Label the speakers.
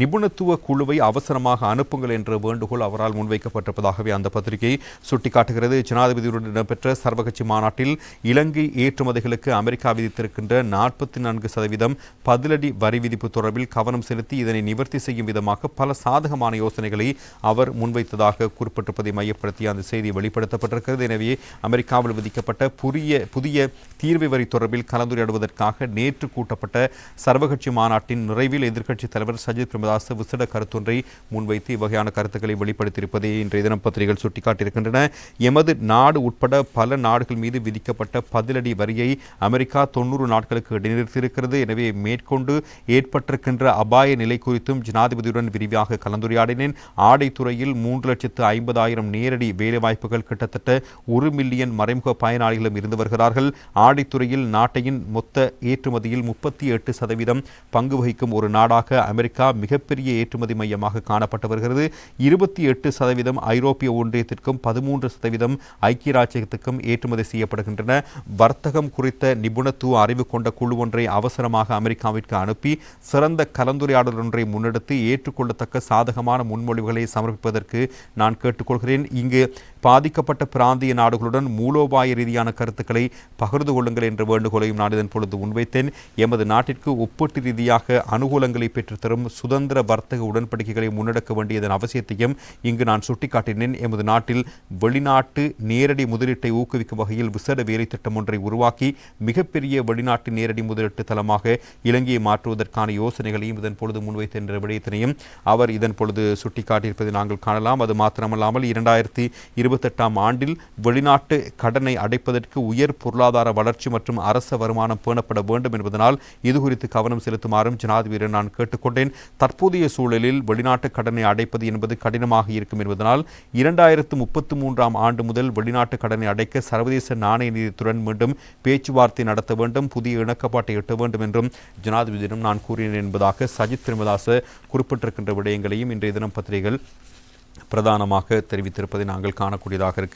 Speaker 1: நிபுணத்துவ குழுவை அவசரமாக அனுப்புங்கள் என்ற வேண்டுகோள் அவரால் முன்வைக்கப்பட்டிருப்பதாகவே அந்த பத்திரிகை சுட்டிக்காட்டுகிறது. ஜனாதிபதியுடன் இடம்பெற்ற சர்வகட்சி மாநாட்டில் இலங்கை ஏற்றுமதிகளுக்கு அமெரிக்கா விதித்திருக்கின்ற நாற்பத்தி நான்கு சதவீதம் பதிலடி வரி விதிப்பு தொடர்பில் கவனம் செலுத்தி இதனை நிவர்த்தி செய்யும் விதமாக பல சாதகமான யோசனைகளை அவர் முன்வைத்ததாக குறிப்பிட்டிருப்பதை மையப்படுத்தி அந்த செய்தி வெளிப்படுத்தப்பட்டிருக்கிறது. எனவே அமெரிக்காவில் விதிக்கப்பட்ட புதிய புதிய தீர்வை வரி தொடர்பில் கலந்துரையாடுவதற்காக நேற்று கூட்டப்பட்ட சர்வகட்சி மாநாட்டின் நிறைவில் எதிர்க்கட்சித் தலைவர் சஜித் ராமதாஸ் விசேட கருத்தொன்றை முன்வைத்து இவ்வகையான கருத்துக்களை வெளிப்படுத்தியிருப்பதை இன்றைய தினம் பத்திரிகைகள் சுட்டிக்காட்டியிருக்கின்றன. எமது நாடு உட்பட பல நாடுகள் மீது விதிக்கப்பட்ட பதிலடி வரியை அமெரிக்கா தொண்ணூறு நாட்களுக்கு இடைநிறுத்தியிருக்கிறது. எனவே மேற்கொண்டு ஏற்பட்டிருக்கின்ற அபாய நிலை குறித்தும் ஜனாதிபதியுடன் விரிவாக கலந்துரையாடினேன். ஆடைத்துறையில் மூன்று லட்சத்து ஐம்பதாயிரம் நேரடி வேலைவாய்ப்புகள் கிட்டத்தட்ட ஒரு மில்லியன் மறைமுக பயனாளிகளும் இருந்து வருகிறார்கள். ஆடைத்துறையில் நாட்டையின் மொத்த ஏற்றுமதியில் முப்பத்தி எட்டு சதவீதம் பங்கு வகிக்கும் ஒரு நாடாக அமெரிக்கா மிகப்பெரிய ஏற்றுமதி மையமாக காணப்பட்டு வருகிறது இருபத்தி எட்டு சதவீதம் ஐரோப்பிய ஒன்றியத்திற்கும் பதிமூன்று சதவீதம் ஐக்கிய ராஜ்யத்துக்கும் ஏற்றுமதி செய்யப்படுகின்றன. வர்த்தகம் குறித்த நிபுணத்துவ அறிவு கொண்ட குழு ஒன்றை அவசரமாக அமெரிக்காவிற்கு அனுப்பி சிறந்த கலந்துரையாடல் ஒன்றை முன்னெடுத்து ஏற்றுக்கொள்ளத்தக்க சாதகமான முன்மொழிவுகளை சமர்ப்பிப்பதற்கு நான் கேட்டுக்கொள்கிறேன். இங்கு பாதிக்கப்பட்ட பிராந்திய நாடுகளுடன் மூலோபாய ரீதியான கருத்துக்களை பகிர்ந்து கொள்ளுங்கள் என்ற வேண்டுகோளையும் நான் இதன் பொழுது முன்வைத்தேன். எமது நாட்டிற்கு ஒப்பீட்டு ரீதியாக அனுகூலங்களை பெற்றுத்தரும் சுத சுதந்திர வர்த்தக உடன்படிக்கைகளை முன்னெடுக்க வேண்டியதன் அவசியத்தையும் இங்கு நான் சுட்டிக்காட்டினேன். எமது நாட்டில் வெளிநாட்டு நேரடி முதலீட்டை ஊக்குவிக்கும் வகையில் விசேட வேலை திட்டம் ஒன்றை உருவாக்கி மிகப்பெரிய வெளிநாட்டு நேரடி முதலீட்டு தளமாக இலங்கையை மாற்றுவதற்கான யோசனைகளையும் இதன் பொழுது முன்வைத்த என்ற விடயத்தினையும் அவர் இதன் பொழுது சுட்டிக்காட்டியிருப்பதை நாங்கள் காணலாம். அது மாத்திரமல்லாமல் இரண்டாயிரத்தி இருபத்தெட்டாம் ஆண்டில் வெளிநாட்டு கடனை அடைப்பதற்கு உயர் பொருளாதார வளர்ச்சி மற்றும் அரச வருமானம் பேணப்பட வேண்டும் என்பதனால் இது குறித்து கவனம் செலுத்துமாறும் ஜனாதிபதி நான் கேட்டுக்கொண்டேன். தற்போதைய சூழலில் வெளிநாட்டு கடனை அடைப்பது என்பது கடினமாக இருக்கும் என்பதனால் இரண்டாயிரத்து முப்பத்து மூன்றாம் ஆண்டு முதல் வெளிநாட்டு கடனை அடைக்க சர்வதேச நாணய நிதியத்துடன் மீண்டும் பேச்சுவார்த்தை நடத்த வேண்டும் புதிய இணக்கப்பாட்டை எட்ட வேண்டும் என்றும் ஜனாதிபதியிடம் நான் கூறினேன் என்பதாக சஜித் திருமதாச குறிப்பிட்டிருக்கின்ற விடயங்களையும் இன்றைய தினம் பத்திரிகைகள் பிரதானமாக தெரிவித்திருப்பதை நாங்கள் காணக்கூடியதாக இருக்கிறது